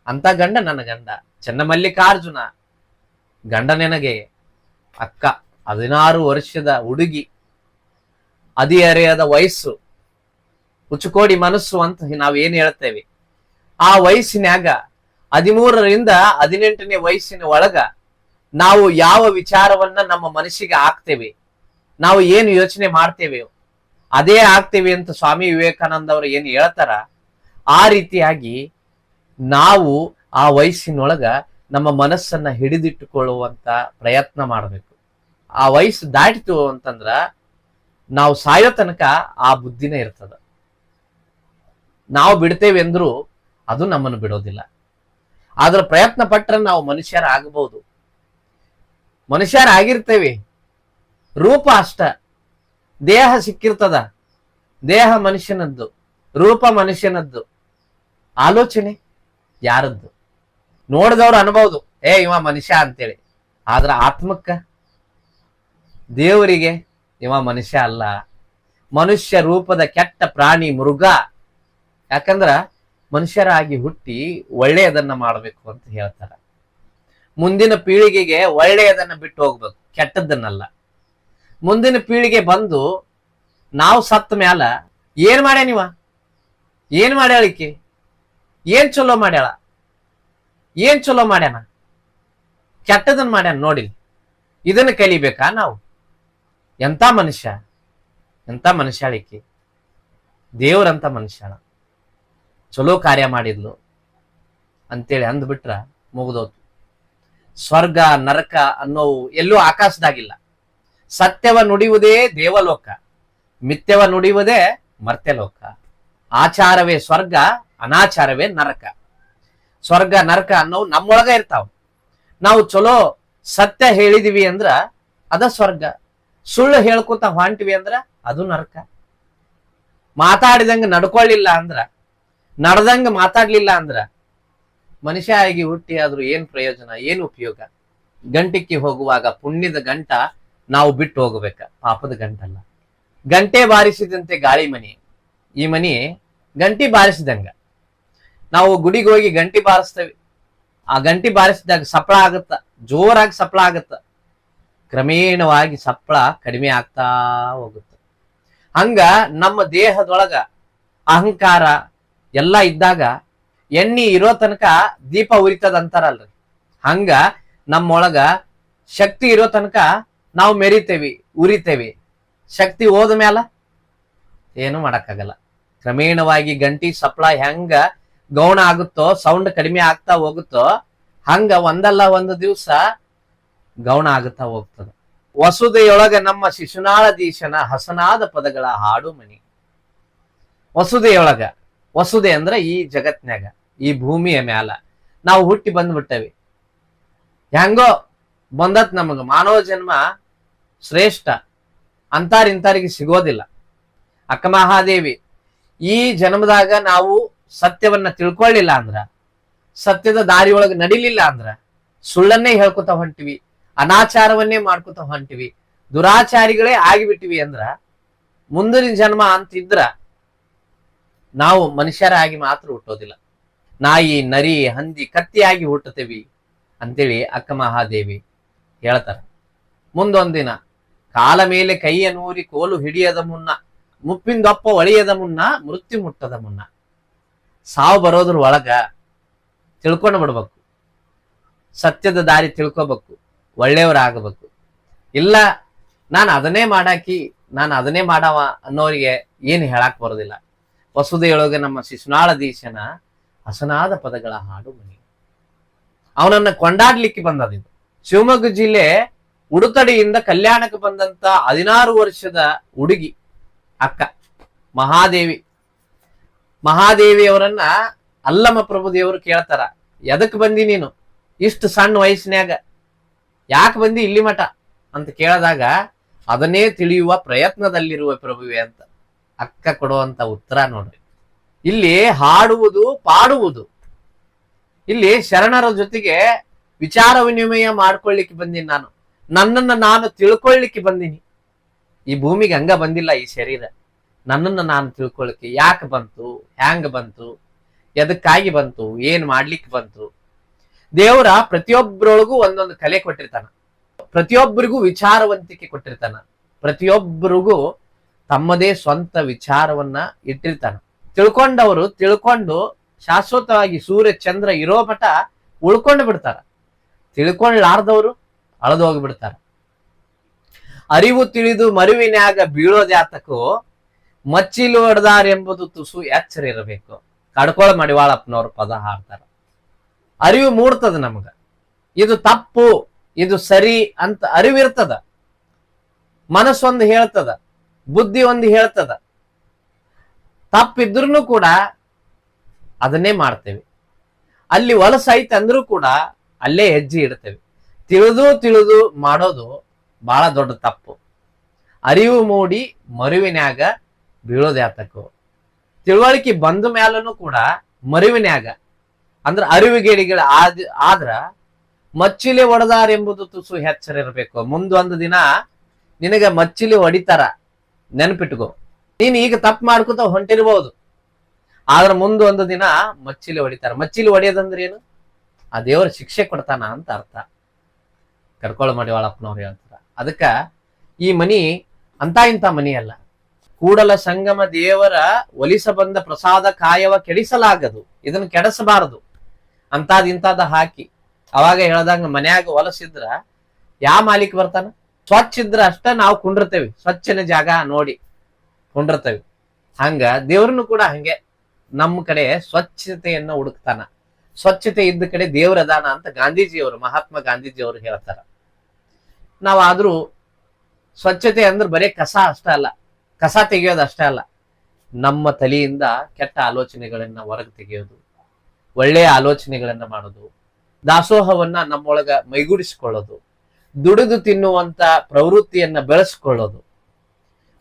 ಅಂತ ಗಂಡ ನನ್ನ ಗಂಡ. ಚನ್ನಮಲ್ಲಿಕಾರ್ಜುನ ಗಂಡ ನಿನಗೆ ಅಕ್ಕ. ಹದಿನಾರು ವರ್ಷದ ಹುಡುಗಿ. ಹದಿಹರೆಯದ ವಯಸ್ಸು. ಹುಚ್ಚುಕೋಡಿ ಮನಸ್ಸು ಅಂತ ನಾವು ಏನ್ ಹೇಳ್ತೇವೆ. ಆ ವಯಸ್ಸಿನಾಗ ಹದಿಮೂರರಿಂದ ಹದಿನೆಂಟನೇ ವಯಸ್ಸಿನ ಒಳಗ ನಾವು ಯಾವ ವಿಚಾರವನ್ನ ನಮ್ಮ ಮನಸ್ಸಿಗೆ ಹಾಕ್ತೇವೆ. ನಾವು ಏನು ಯೋಚನೆ ಮಾಡ್ತೇವೆ ಅದೇ ಆಗ್ತೀವಿ ಅಂತ ಸ್ವಾಮಿ ವಿವೇಕಾನಂದ ಅವರು ಏನು ಹೇಳ್ತಾರ? ಆ ರೀತಿಯಾಗಿ ನಾವು ಆ ವಯಸ್ಸಿನೊಳಗ ನಮ್ಮ ಮನಸ್ಸನ್ನ ಹಿಡಿದಿಟ್ಟುಕೊಳ್ಳುವಂತ ಪ್ರಯತ್ನ ಮಾಡಬೇಕು. ಆ ವಯಸ್ಸು ದಾಟಿತು ಅಂತಂದ್ರ ನಾವು ಸಾಯೋ ತನಕ ಆ ಬುದ್ಧಿನೇ ಇರ್ತದ. ನಾವು ಬಿಡ್ತೇವೆ ಅಂದ್ರು ಅದು ನಮ್ಮನ್ನು ಬಿಡೋದಿಲ್ಲ. ಆದ್ರೆ ಪ್ರಯತ್ನ ಪಟ್ರೆ ನಾವು ಮನುಷ್ಯರಾಗಬಹುದು ಮನುಷ್ಯರಾಗಿರ್ತೇವೆ. ರೂಪ ಅಷ್ಟ. ದೇಹ ಸಿಕ್ಕಿರ್ತದ. ದೇಹ ಮನುಷ್ಯನದ್ದು, ರೂಪ ಮನುಷ್ಯನದ್ದು, ಆಲೋಚನೆ ಯಾರದ್ದು? ನೋಡಿದವ್ರು ಅನ್ಬಹುದು ಏ, ಇವ ಮನುಷ್ಯ ಅಂತೇಳಿ. ಆದ್ರ ಆತ್ಮಕ್ಕ ದೇವರಿಗೆ ಇವ ಮನುಷ್ಯ ಅಲ್ಲ. ಮನುಷ್ಯ ರೂಪದ ಕೆಟ್ಟ ಪ್ರಾಣಿ ಮೃಗ. ಯಾಕಂದ್ರ ಮನುಷ್ಯರಾಗಿ ಹುಟ್ಟಿ ಒಳ್ಳೆಯದನ್ನ ಮಾಡಬೇಕು ಅಂತ ಹೇಳ್ತಾರ. ಮುಂದಿನ ಪೀಳಿಗೆಗೆ ಒಳ್ಳೆಯದನ್ನ ಬಿಟ್ಟು ಹೋಗ್ಬೇಕು, ಕೆಟ್ಟದ್ದನ್ನಲ್ಲ. ಮುಂದಿನ ಪೀಳಿಗೆ ಬಂದು ನಾವು ಸತ್ತ ಮ್ಯಾಲ ಏನ್ ಮಾಡ್ಯ ನೀವ? ಏನ್ ಮಾಡ್ಯಾಳಿಕೆ ಏನ್ ಚಲೋ ಮಾಡ್ಯಾಳ? ಏನ್ ಚಲೋ ಮಾಡ್ಯಾನ? ಕೆಟ್ಟದನ್ ಮಾಡ್ಯಾನ ನೋಡಿ. ಇದನ್ನ ಕಲಿಬೇಕಾ ನಾವು? ಎಂತ ಮನುಷ್ಯ? ಎಂತ ಮನುಷ್ಯಾಳಿಕೆ ದೇವ್ರಂತ ಮನುಷ್ಯಳ ಚಲೋ ಕಾರ್ಯ ಮಾಡಿದ್ಲು ಅಂತೇಳಿ ಅಂದ್ಬಿಟ್ರ ಮುಗ್ದೋತು. ಸ್ವರ್ಗ, ನರಕ ಅನ್ನೋವು ಎಲ್ಲೂ ಆಕಾಶದಾಗಿಲ್ಲ. ಸತ್ಯವ ನುಡಿಯುವುದೇ ದೇವಲೋಕ, ಮಿಥ್ಯವ ನುಡಿಯುವುದೇ ಮರ್ತ್ಯಲೋಕ, ಆಚಾರವೇ ಸ್ವರ್ಗ, ಅನಾಚಾರವೇ ನರಕ. ಸ್ವರ್ಗ, ನರಕ ಅನ್ನೋವು ನಮ್ಮೊಳಗ ಇರ್ತಾವ. ನಾವು ಚಲೋ ಸತ್ಯ ಹೇಳಿದಿವಿ ಅಂದ್ರ ಅದ ಸ್ವರ್ಗ. ಸುಳ್ಳು ಹೇಳ್ಕೊತ ಹೊಂಟಿವಿ ಅಂದ್ರ ಅದು ನರಕ. ಮಾತಾಡಿದಂಗ ನಡ್ಕೊಳ್ಳಿಲ್ಲ ಅಂದ್ರ, ನಡ್ದಂಗ ಮಾತಾಡ್ಲಿಲ್ಲ ಅಂದ್ರ ಮನುಷ್ಯ ಆಗಿ ಹುಟ್ಟಿ ಆದ್ರೂ ಏನ್ ಪ್ರಯೋಜನ, ಏನು ಉಪಯೋಗ? ಗಂಟಿಕ್ಕೆ ಹೋಗುವಾಗ ಪುಣ್ಯದ ಗಂಟ ನಾವು ಬಿಟ್ಟು ಹೋಗ್ಬೇಕ. ಪಾಪದ ಗಂಟಲ್ಲ. ಗಂಟೆ ಬಾರಿಸಿದಂತೆ ಗಾಳಿ ಮನಿ. ಈ ಮನಿ ಗಂಟಿ ಬಾರಿಸಿದಂಗ. ನಾವು ಗುಡಿಗೆ ಹೋಗಿ ಗಂಟಿ ಬಾರಿಸ್ತೇವೆ. ಆ ಗಂಟಿ ಬಾರಿಸಿದಾಗ ಸಪ್ಪಳ ಆಗತ್ತ, ಜೋರಾಗಿ ಸಪ್ಪಳ ಆಗತ್ತ. ಕ್ರಮೇಣವಾಗಿ ಸಪ್ಪಳ ಕಡಿಮೆ ಆಗ್ತಾ ಹೋಗುತ್ತೆ. ಹಂಗ ನಮ್ಮ ದೇಹದೊಳಗ ಅಹಂಕಾರ ಎಲ್ಲ ಇದ್ದಾಗ ಎಣ್ಣಿ ಇರೋ ತನಕ ದೀಪ ಉರಿತದ ಅಂತಾರಲ್ರಿ ಹಂಗ ನಮ್ಮೊಳಗ ಶಕ್ತಿ ಇರೋ ತನಕ ನಾವು ಮೆರಿತೇವಿ, ಉರಿತೇವಿ. ಶಕ್ತಿ ಹೋದ ಮ್ಯಾಲ ಏನು ಮಾಡಕ್ಕಾಗಲ್ಲ. ಕ್ರಮೇಣವಾಗಿ ಗಂಟಿ ಸಪ್ಳ ಹೆಂಗ ಗೌಣ ಆಗುತ್ತೋ ಸೌಂಡ್ ಕಡಿಮೆ ಆಗ್ತಾ ಹೋಗುತ್ತೋ, ಹಂಗ ಒಂದಲ್ಲ ಒಂದು ದಿವಸ ಗೌಣ ಆಗುತ್ತಾ ಹೋಗ್ತದ. ವಸುದೆಯೊಳಗ ನಮ್ಮ ಶಿಶುನಾಳದೀಶನ ಹಸನಾದ ಪದಗಳ ಹಾಡು ಮನಿ. ವಸುದೆಯೊಳಗ, ವಸುದೆ ಅಂದ್ರ ಈ ಜಗತ್ನ್ಯಾಗ, ಈ ಭೂಮಿಯ ಮ್ಯಾಲ. ನಾವು ಹುಟ್ಟಿ ಬಂದ್ಬಿಟ್ಟವಿ. ಹೆಂಗೋ ಬಂದತ್ ನಮಗ ಮಾನವ ಜನ್ಮ ಶ್ರೇಷ್ಠ. ಅಂತಾರ ಇಂತಾರಿಗೆ ಸಿಗೋದಿಲ್ಲ. ಅಕ್ಕ ಮಹಾದೇವಿ, ಈ ಜನ್ಮದಾಗ ನಾವು ಸತ್ಯವನ್ನ ತಿಳ್ಕೊಳ್ಳಿಲ್ಲ ಅಂದ್ರ, ಸತ್ಯದ ದಾರಿಯೊಳಗೆ ನಡಿಲಿಲ್ಲ ಅಂದ್ರ, ಸುಳ್ಳನ್ನೇ ಹೇಳ್ಕೊತ ಹೊಂಟಿವಿ, ಅನಾಚಾರವನ್ನೇ ಮಾಡ್ಕೊತ ಹೊಂಟಿವಿ, ದುರಾಚಾರಿಗಳೇ ಆಗಿಬಿಟ್ಟಿವಿ ಅಂದ್ರ, ಮುಂದಿನ ಜನ್ಮ ಅಂತಿದ್ರ, ನಾವು ಮನುಷ್ಯರಾಗಿ ಮಾತ್ರ ಹುಟ್ಟೋದಿಲ್ಲ. ನಾಯಿ, ನರಿ, ಹಂದಿ, ಕತ್ತಿಯಾಗಿ ಹುಟ್ಟುತ್ತೇವಿ ಅಂತೇಳಿ ಅಕ್ಕ ಮಹಾದೇವಿ ಹೇಳ್ತಾರ. ಮುಂದೊಂದಿನ ಕಾಲ ಮೇಲೆ ಕೈಯ ನೂರಿ ಕೋಲು ಹಿಡಿಯದ ಮುನ್ನ, ಮುಪ್ಪಿಂದೊಪ್ಪ ಒಳಿಯದ ಮುನ್ನ, ಮೃತ್ಯು ಮುಟ್ಟದ ಮುನ್ನ. ಸಾವು ಬರೋದ್ರ ಒಳಗ ತಿಳ್ಕೊಂಡು ಬಿಡ್ಬೇಕು. ಸತ್ಯದ ದಾರಿ ತಿಳ್ಕೊಬೇಕು. ಒಳ್ಳೆಯವರಾಗಬೇಕು. ಇಲ್ಲ, ನಾನು ಅದನ್ನೇ ಮಾಡಾಕಿ, ನಾನು ಅದನ್ನೇ ಮಾಡವ ಅನ್ನೋರಿಗೆ ಏನು ಹೇಳಕ್ ಬರೋದಿಲ್ಲ. ವಸುದೆಯೊಳಗೆ ನಮ್ಮ ಶಿಶುನಾಳದೀಶನ ಹಸನಾದ ಪದಗಳ ಹಾಡು ಮನೆ ಅವನನ್ನ ಕೊಂಡಾಡ್ಲಿಕ್ಕೆ ಬಂದದಿದು ಶಿವಮೊಗ್ಗ ಜಿಲ್ಲೆ ಉಡುತಡಿಯಿಂದ ಕಲ್ಯಾಣಕ್ಕೆ ಬಂದಂತ ಹದಿನಾರು ವರ್ಷದ ಹುಡುಗಿ ಅಕ್ಕ, ಮಹಾದೇವಿ. ಮಹಾದೇವಿಯವರನ್ನ ಅಲ್ಲಮ ಪ್ರಭು ದೇವರು ಕೇಳ್ತಾರ, ಎದಕ್ ಬಂದಿ ನೀನು? ಇಷ್ಟು ಸಣ್ಣ ವಯಸ್ಸಿನ್ಯಾಗ? ಯಾಕೆ ಬಂದಿ ಇಲ್ಲಿ ಮಠ? ಅಂತ ಕೇಳಿದಾಗ, ಅದನ್ನೇ ತಿಳಿಯುವ ಪ್ರಯತ್ನದಲ್ಲಿರುವ ಪ್ರಭುವೆ ಅಂತ ಅಕ್ಕ ಕೊಡುವಂತ ಉತ್ತರ ನೋಡ್ರಿ. ಇಲ್ಲಿ ಹಾಡುವುದು, ಪಾಡುವುದು. ಇಲ್ಲಿ ಶರಣರ ಜೊತೆಗೆ ವಿಚಾರ ವಿನಿಮಯ ಮಾಡ್ಕೊಳ್ಳಿಕ್ಕೆ ಬಂದೀನಿ ನಾನು. ನನ್ನನ್ನ ನಾನು ತಿಳ್ಕೊಳ್ಳಿಕ್ಕೆ ಬಂದೀನಿ. ಈ ಭೂಮಿಗೆ ಹಂಗ ಬಂದಿಲ್ಲ ಈ ಶರೀರ. ನನ್ನನ್ನ ನಾನು ತಿಳ್ಕೊಳ್ಳಿಕ್ಕೆ ಯಾಕೆ ಬಂತು, ಹ್ಯಾಂಗ ಬಂತು, ಎದಕ್ಕಾಗಿ ಬಂತು, ಏನ್ ಮಾಡ್ಲಿಕ್ಕೆ ಬಂತು. ದೇವರ ಪ್ರತಿಯೊಬ್ಬರೊಳಗೂ ಒಂದೊಂದು ಕಲೆ ಕೊಟ್ಟಿರ್ತಾನ. ಪ್ರತಿಯೊಬ್ಬರಿಗೂ ವಿಚಾರವಂತಿಕೆ ಕೊಟ್ಟಿರ್ತಾನ. ಪ್ರತಿಯೊಬ್ಬರಿಗೂ ತಮ್ಮದೇ ಸ್ವಂತ ವಿಚಾರವನ್ನ ಇಟ್ಟಿರ್ತಾನ. ತಿಳ್ಕೊಂಡವರು ತಿಳ್ಕೊಂಡು ಶಾಶ್ವತವಾಗಿ ಸೂರ್ಯ, ಚಂದ್ರ, ಇರೋ ಮಟ ಉಳ್ಕೊಂಡು ಬಿಡ್ತಾರ. ತಿಳ್ಕೊಂಡ್ಲಾರ್ದವರು ಅಳದು ಹೋಗ್ಬಿಡ್ತಾರ. ಅರಿವು ತಿಳಿದು ಮರುವಿನ್ಯಾಗ ಬೀಳೋದ್ಯಾತಕ್ಕೂ ಮಚ್ಚಿಲು ಹೊಡೆದಾರ ಎಂಬುದು ತುಸು ಎಚ್ಚರ ಇರಬೇಕು. ಕಡ್ಕೊಳ ಮಡಿವಾಳಪ್ಪನವ್ರ ಪದ ಹಾಡ್ತಾರ. ಅರಿವು ಮೂಡ್ತದ ನಮಗ. ಇದು ತಪ್ಪು, ಇದು ಸರಿ ಅಂತ ಅರಿವಿರ್ತದ. ಮನಸ್ಸೊಂದು ಹೇಳ್ತದ, ಬುದ್ಧಿ ಒಂದು ಹೇಳ್ತದ. ತಪ್ಪಿದ್ರೂ ಕೂಡ ಅದನ್ನೇ ಮಾಡ್ತೇವೆ. ಅಲ್ಲಿ ಹೊಲಸೈತೆ ಅಂದ್ರೂ ಕೂಡ ಅಲ್ಲೇ ಹೆಜ್ಜೆ ಇಡ್ತೇವೆ. ತಿಳಿದು ತಿಳಿದು ಮಾಡೋದು ಬಹಳ ದೊಡ್ಡ ತಪ್ಪು. ಅರಿವು ಮೂಡಿ ಮರುವಿನ್ಯಾಗ ಬೀಳೋದ್ಯಾತಕ್ಕೂ ತಿಳುವಳಿಕೆ ಬಂದ ಮ್ಯಾಲೂ ಕೂಡ ಮರುವಿನ್ಯಾಗ. ಅಂದ್ರೆ ಅರಿವಿಗೇಡಿಗಳ ಆದ, ಆದ್ರ ಮಚ್ಚಿಲಿ ಒಡೆದಾರ ಎಂಬುದು ತುಸು ಇರಬೇಕು. ಮುಂದೊಂದು ದಿನ ನಿನಗೆ ಮಚ್ಚಿಲಿ ಹೊಡಿತಾರ ನೆನಪಿಟ್ಕೋ. ನೀನು ಈಗ ತಪ್ಪು ಮಾಡ್ಕೊತ ಹೊಂಟಿರ್ಬೋದು. ಆದ್ರ ಮುಂದೊಂದು ದಿನ ಮಚ್ಚಿಲಿ ಹೊಡಿತಾರ ಮಚ್ಚಿಲಿ ಹೊಡೆಯೋದಂದ್ರೆ ಏನು? ಆ ದೇವರ ಶಿಕ್ಷೆ ಕೊಡ್ತಾನ ಅಂತ ಅರ್ಥ. ಕಡ್ಕೊಳ ಒಳಪ್ಪನವ್ರು ಹೇಳ್ತಾರ. ಅದಕ್ಕ ಈ ಮನಿ ಅಂತ ಇಂಥ ಮನಿ ಅಲ್ಲ. ಕೂಡಲ ಸಂಗಮ ದೇವರ ಒಲಿಸ ಬಂದ ಪ್ರಸಾದ ಕಾಯವ ಕೆಡಿಸಲಾಗದು. ಇದನ್ನು ಕೆಡಿಸಬಾರದು. ಅಂತಾದ್ ಇಂತಾದ ಹಾಕಿ. ಅವಾಗ ಹೇಳ್ದಂಗ ಮನ್ಯಾಗ ಹೊಲಸಿದ್ರ ಯಾವ ಮಾಲೀಕ ಬರ್ತಾನ? ಸ್ವಚ್ಛ ಇದ್ರ ಅಷ್ಟ ನಾವು ಕುಂಡಿರ್ತೇವಿ. ಸ್ವಚ್ಛನ ಜಾಗ ನೋಡಿ ಕುಂಡಿರ್ತೇವಿ. ಹಂಗ ದೇವ್ರನ್ನು ಕೂಡ ಹಂಗೆ ನಮ್ಮ ಕಡೆ ಸ್ವಚ್ಛತೆಯನ್ನ ಹುಡುಕ್ತಾನ. ಸ್ವಚ್ಛತೆ ಇದ್ದ ಕಡೆ ದೇವ್ರದಾನ ಅಂತ ಗಾಂಧೀಜಿಯವರು, ಮಹಾತ್ಮ ಗಾಂಧೀಜಿಯವರು ಹೇಳ್ತಾರ. ನಾವಾದ್ರೂ ಸ್ವಚ್ಛತೆ ಅಂದ್ರೆ ಬರೀ ಕಸ ಅಷ್ಟೇ ಅಲ್ಲ. ಕಸ ತೆಗೆಯೋದು ಅಷ್ಟೇ ಅಲ್ಲ. ನಮ್ಮ ತಲೆಯಿಂದ ಕೆಟ್ಟ ಆಲೋಚನೆಗಳನ್ನ ಹೊರಗೆ ತೆಗೆಯೋದು, ಒಳ್ಳೆಯ ಆಲೋಚನೆಗಳನ್ನ ಮಾಡೋದು, ದಾಸೋಹವನ್ನ ನಮ್ಮೊಳಗ ಮೈಗೂಡಿಸಿಕೊಳ್ಳೋದು, ದುಡಿದು ತಿನ್ನುವಂತ ಪ್ರವೃತ್ತಿಯನ್ನ ಬೆಳೆಸ್ಕೊಳ್ಳೋದು,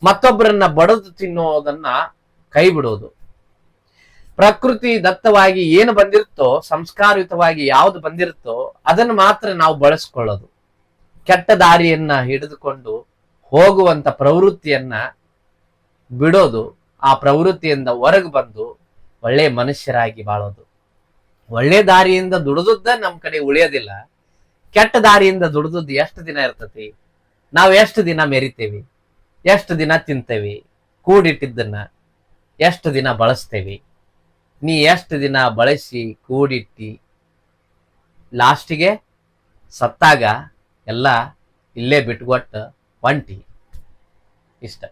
ಮತ್ತೊಬ್ಬರನ್ನ ಬಡದು ತಿನ್ನುವುದನ್ನ ಕೈ ಬಿಡೋದು ಪ್ರಕೃತಿ ದತ್ತವಾಗಿ ಏನು ಬಂದಿರುತ್ತೋ, ಸಂಸ್ಕಾರಯುತವಾಗಿ ಯಾವ್ದು ಬಂದಿರುತ್ತೋ, ಅದನ್ನು ಮಾತ್ರ ನಾವು ಬಳಸ್ಕೊಳ್ಳೋದು. ಕೆಟ್ಟ ದಾರಿಯನ್ನ ಹಿಡಿದುಕೊಂಡು ಹೋಗುವಂತ ಪ್ರವೃತ್ತಿಯನ್ನ ಬಿಡೋದು, ಆ ಪ್ರವೃತ್ತಿಯಿಂದ ಹೊರಗೆ ಬಂದು ಒಳ್ಳೆ ಮನುಷ್ಯರಾಗಿ ಬಾಳೋದು. ಒಳ್ಳೆ ದಾರಿಯಿಂದ ದುಡಿದುದ್ದ ನಮ್ಮ ಕಡೆ ಉಳಿಯೋದಿಲ್ಲ. ಕೆಟ್ಟ ದಾರಿಯಿಂದ ದುಡಿದದ್ದು ಎಷ್ಟು ದಿನ ಇರ್ತತಿ? ನಾವು ಎಷ್ಟು ದಿನ ಮೆರಿತೇವಿ? ಎಷ್ಟು ದಿನ ತಿಂತೇವಿ? ಕೂಡಿಟ್ಟಿದ್ದನ್ನ ಎಷ್ಟು ದಿನ ಬಳಸ್ತೇವಿ? ನೀ ಎಷ್ಟು ದಿನ ಬಳಸಿ ಕೂಡಿಟ್ಟಿ? ಲಾಸ್ಟಿಗೆ ಸತ್ತಾಗ ಎಲ್ಲ ಇಲ್ಲೇ ಬಿಟ್ಕೊಟ್ಟು ಒಂಟಿ ಇಷ್ಟ.